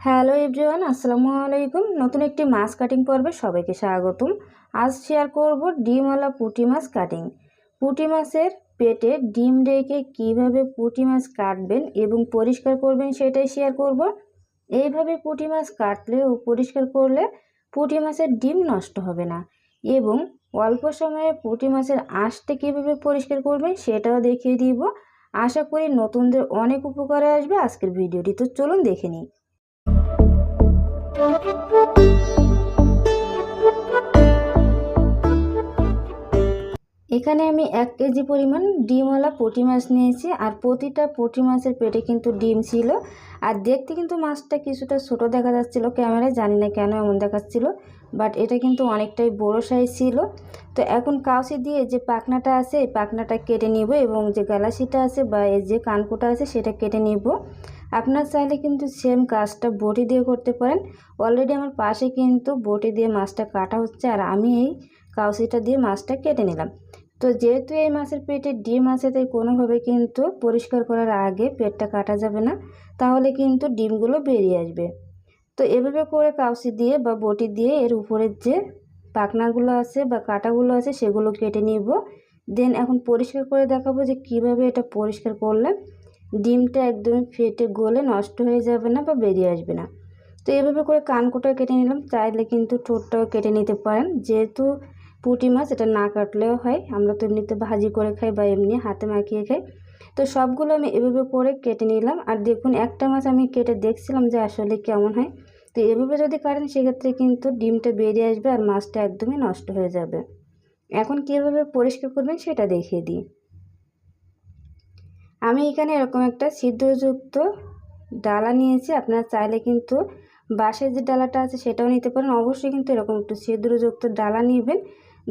Hello everyone, আসসালামু আলাইকুম। নতুন একটি মাছ কাটিং পর্বে সবাইকে স্বাগতম। আজ শেয়ার করব ডিমওয়ালা পুঁটি মাছ কাটিং পুঁটি মাছের পেটে ডিম রেখে কীভাবে পুঁটি মাছ কাটবেন এবং পরিষ্কার করবেন সেটাই শেয়ার করব। এইভাবে পুঁটি মাছ কাটলে ও পরিষ্কার করলে পুঁটি মাছের ডিম নষ্ট হবে না এবং অল্প সময়ে পুঁটি মাছের আঁশটা কীভাবে পরিষ্কার করবেন সেটাও দেখিয়ে দিব। আশা করি নতুনদের অনেক উপকারে আসবে আজকের ভিডিওটি, তো চলুন দেখে নিই। Thank you. এখানে আমি এক কেজি পরিমাণ ডিমওয়ালা পুঁটি মাছ নিয়েছি আর প্রতিটা পুঁটি মাছের পেটে কিন্তু ডিম ছিল। আর দেখতে কিন্তু মাছটা কিছুটা ছোট দেখা যাচ্ছিল, ক্যামেরায় জানি না কেন এমন দেখাচ্ছিল, বাট এটা কিন্তু অনেকটাই বড় সাইজ ছিল। তো এখন কাউসি দিয়ে যে পাখনাটা আছে, এই পাখনাটা কেটে নিব এবং যে গালাসিটা আছে বা এই যে কানকোটা আছে, সেটা কেটে নিব। আপনার চাইলে কিন্তু সেম কাজটা বটি দিয়ে করতে পারেন। অলরেডি আমার পাশে কিন্তু বটি দিয়ে মাছটা কাটা হচ্ছে আর আমি এই কাউসিটা দিয়ে মাছটা কেটে নিলাম। তো যেহেতু এই মাছের পেটে ডিম আছে, তাই কোনোভাবে কিন্তু পরিষ্কার করার আগে পেটটা কাটা যাবে না। তাহলে কিন্তু ডিমগুলো বেরিয়ে আসবে। তো এভাবে করে কাউসি দিয়ে বা বটি দিয়ে এর উপরের যে পাখনাগুলো আছে বা কাটাগুলো আছে, সেগুলো কেটে নিব। দেন এখন পরিষ্কার করে দেখাবো যে কীভাবে এটা পরিষ্কার করলে ডিমটা একদমই ফেটে গলে নষ্ট হয়ে যাবে না বা বেরিয়ে আসবে না। তো এভাবে করে কানকোটা কেটে নিলাম। চাইলে কিন্তু ঠোঁটটাও কেটে নিতে পারেন। যেহেতু পুঁটি মাছ এটা না কাটলেও হয়। আমরা তো এমনিতে ভাজি করে খাই বা এমনি হাতে মাখিয়ে খাই। তো সবগুলো আমি এভাবে করে কেটে নিলাম। আর দেখুন, একটা মাছ আমি কেটে দেখছিলাম যে আসলে কেমন হয়। তো এভাবে যদি কাটেন, সেক্ষেত্রে কিন্তু ডিমটা বেরিয়ে আসবে আর মাছটা একদমই নষ্ট হয়ে যাবে। এখন কীভাবে পরিষ্কার করবেন সেটা দেখিয়ে দিই। আমি এখানে এরকম একটা ছিদ্রযুক্ত ডালা নিয়েছি। আপনারা চাইলে কিন্তু বাঁশের যে ডালাটা আছে সেটাও নিতে পারেন। অবশ্যই কিন্তু এরকম একটু ছিদ্রযুক্ত ডালা নেবেন।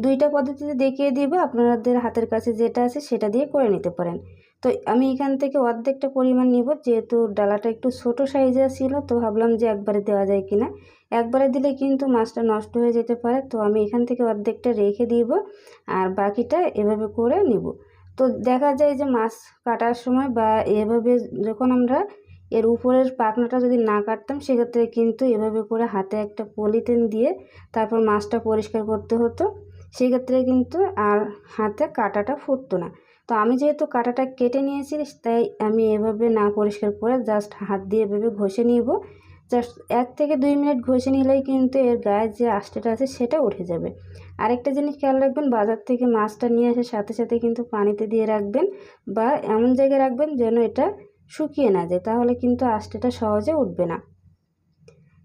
দুইটা পদ্ধতিতে দেখিয়ে দিব, আপনাদের হাতের কাছে যেটা আছে সেটা দিয়ে করে নিতে পারেন। তো আমি এখান থেকে অর্ধেকটা পরিমাণ নিব, যেহেতু ডালাটা একটু ছোট সাইজে ছিল, তো ভাবলাম যে একবারে দেওয়া যায় কিনা। একবারে দিলে কিন্তু মাছটা নষ্ট হয়ে যেতে পারে, তো আমি এখান থেকে অর্ধেকটা রেখে দিব আর বাকিটা এভাবে করে নিব। তো দেখা যায় যে মাছ কাটার সময় বা এভাবে যখন আমরা এর উপরের পাখনাটা যদি না কাটতাম, সেক্ষেত্রে কিন্তু এভাবে করে হাতে একটা পলিথিন দিয়ে তারপর মাছটা পরিষ্কার করতে হতো। সেক্ষেত্রে কিন্তু আর হাতে কাটাটা ফুটতো না। তো আমি যেহেতু কাটাটা কেটে নিয়েছি, তাই আমি এভাবে না পরিষ্কার করে জাস্ট হাত দিয়ে এভাবে ঘষে নিব। জাস্ট এক থেকে দুই মিনিট ঘষে নিলেই কিন্তু এর গায়ে যে আষ্টেটা আছে সেটা উঠে যাবে। আরেকটা জিনিস খেয়াল রাখবেন, বাজার থেকে মাছটা নিয়ে আসার সাথে সাথে কিন্তু পানিতে দিয়ে রাখবেন বা এমন জায়গায় রাখবেন যেন এটা শুকিয়ে না যায়, তাহলে কিন্তু আষ্টেটা সহজে উঠবে না।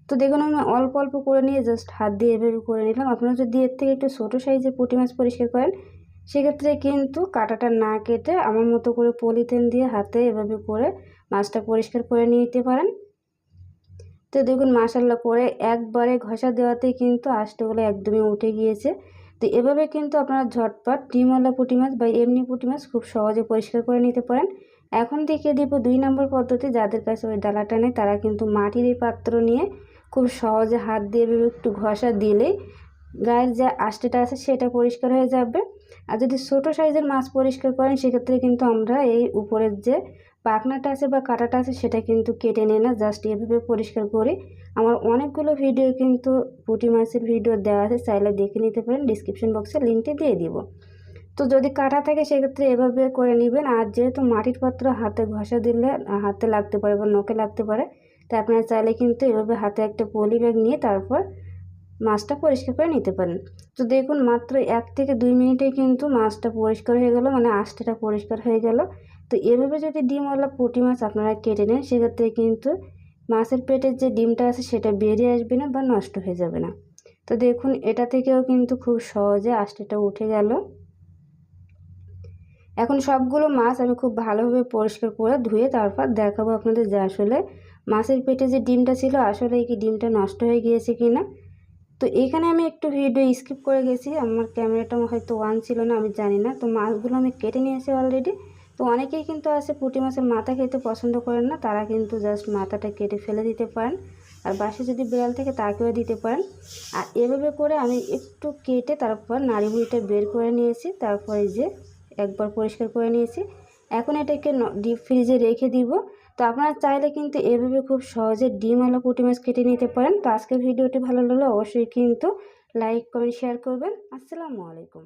তো দেখুন, আমি অল্প অল্প করে নিয়ে জাস্ট হাত দিয়ে এভাবে করে নিলাম। আপনারা যদি এর থেকে একটু ছোটো সাইজের পুঁটি মাছ পরিষ্কার করেন, সেক্ষেত্রে কিন্তু কাটাটা না কেটে আমার মতো করে পলিথিন দিয়ে হাতে এভাবে করে মাছটা পরিষ্কার করে নিতে পারেন। তো দেখুন মাসাল্লা করে একবারে ঘষা দেওয়াতেই কিন্তু আষ্টগুলো একদমই উঠে গিয়েছে। তো এভাবে কিন্তু আপনারা ঝটপট ডিমওয়ালা পুঁটি মাছ বা এমনি পুঁটি মাছ খুব সহজে পরিষ্কার করে নিতে পারেন। এখন দেখিয়ে দিব দুই নম্বর পদ্ধতি, যাদের কাছে ওই ডালাটা নেই, তারা কিন্তু মাটির এই পাত্র নিয়ে খুব সহজে হাত দিয়ে একটু ঘষা দিলেই গায়ের যে আষ্টেটা আছে সেটা পরিষ্কার হয়ে যাবে। আর যদি ছোটো সাইজের মাছ পরিষ্কার করেন, সেক্ষেত্রে কিন্তু আমরা এই উপরের যে পাখনাটা আছে বা কাটাটা আছে, সেটা কিন্তু কেটে নেই না জাস্ট এভাবে পরিষ্কার করি আমার অনেকগুলো ভিডিও কিন্তু পুঁটি মাছের ভিডিও দেওয়া আছে, চাইলে দেখে নিতে পারেন ডিসক্রিপশন বক্সে লিঙ্কটি দিয়ে দিব। তো যদি কাটা থাকে, সেক্ষেত্রে এভাবে করে নেবেন। আর যেহেতু মাটির পাত্র হাতে ঘষা দিলে, হাতে লাগতে পারে বা নখে লাগতে পারে তাই আপনারা চাইলে কিন্তু এভাবে হাতে একটা পলি ব্যাগ নিয়ে তারপর মাছটা পরিষ্কার করে নিতে পারেন। তো দেখুন, মাত্র এক থেকে দুই মিনিটে কিন্তু মাছটা পরিষ্কার হয়ে গেল মানে আষ্টেটা পরিষ্কার হয়ে গেল। তো এভাবে যদি ডিমওয়ালা পুঁটি মাছ আপনারা কেটে নেন, সেক্ষেত্রে কিন্তু মাছের পেটের যে ডিমটা আছে সেটা বেরিয়ে আসবে না বা নষ্ট হয়ে যাবে না। তো দেখুন, এটা থেকেও কিন্তু খুব সহজে আষ্টেটা উঠে গেল। এখন সবগুলো মাছ আমি খুব ভালোভাবে পরিষ্কার করে ধুয়ে তারপর দেখাবো আপনাদের যে আসলে মাছের পেটে যে ডিমটা ছিল আসলে কি ডিমটা নষ্ট হয়ে গিয়েছে কি না তো এখানে আমি একটু ভিডিও স্কিপ করে গেছি। আমার ক্যামেরাটা হয়তো ওয়ান ছিল না, আমি জানি না। তো মাছগুলো আমি কেটে নিয়েছি অলরেডি তো অনেকেই কিন্তু আছে পুঁটি মাছের মাথা খেতে পছন্দ করেন না, তারা কিন্তু জাস্ট মাথাটা কেটে ফেলে দিতে পারেন। আর বাসে যদি বিড়াল থেকে, তাকেও দিতে পারেন। আর এভাবে করে আমি একটু কেটে তারপর নাড়িভুড়িটা বের করে নিয়েছি। তারপরে যে একবার পরিষ্কার করে নিয়েছি। এখন এটাকে ডিপ ফ্রিজে রেখে দিব। তো আপনারা চাইলে কিন্তু এভাবে খুব সহজে ডিম আলো পুঁটি মাছ কেটে নিতে পারেন। তো আজকের ভিডিওটি ভালো লাগলে অবশ্যই কিন্তু লাইক, কমেন্ট শেয়ার করবেন। আসসালামু আলাইকুম।